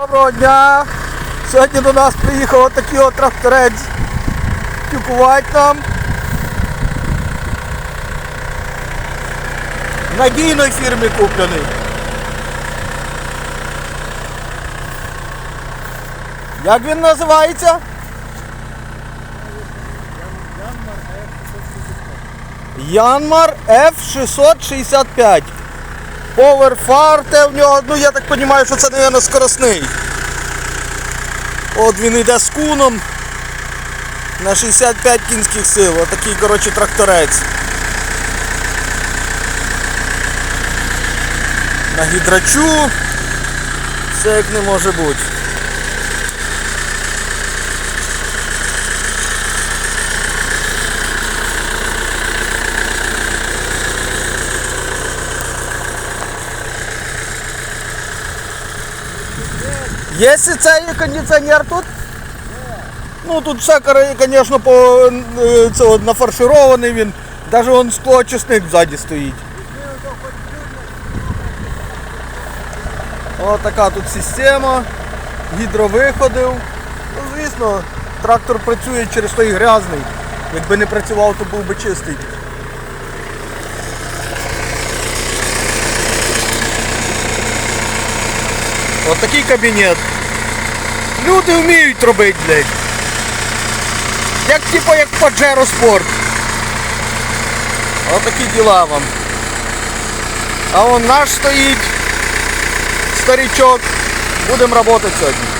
Доброго дня! Сьогодні до нас приїхав отакий от тракторець тюкувати нам. Надійної фірми куплений. Як він називається? Янмар F665. Поверфарте в нього, ну я так розумію, що це, мабуть, скоростний. От він йде з куном на 65 кінських сил. Отакий, коротше, тракторець. На гідрачу. Все як не може бути. Є цей кондиціонер тут? Ну тут все, звісно, по, е, це, нафарширований він. Навіть вон склоочисник ззаді стоїть. Ось така тут система. Гідровиходів. Ну, звісно, трактор працює через той грязний. Якби не працював, то був би чистий. Ось такий кабінет. Люди вміють робити, блядь. Як типу як Pajero Sport. Ось такі діла вам. А вон наш стоїть. Старичок. Будемо працювати сьогодні.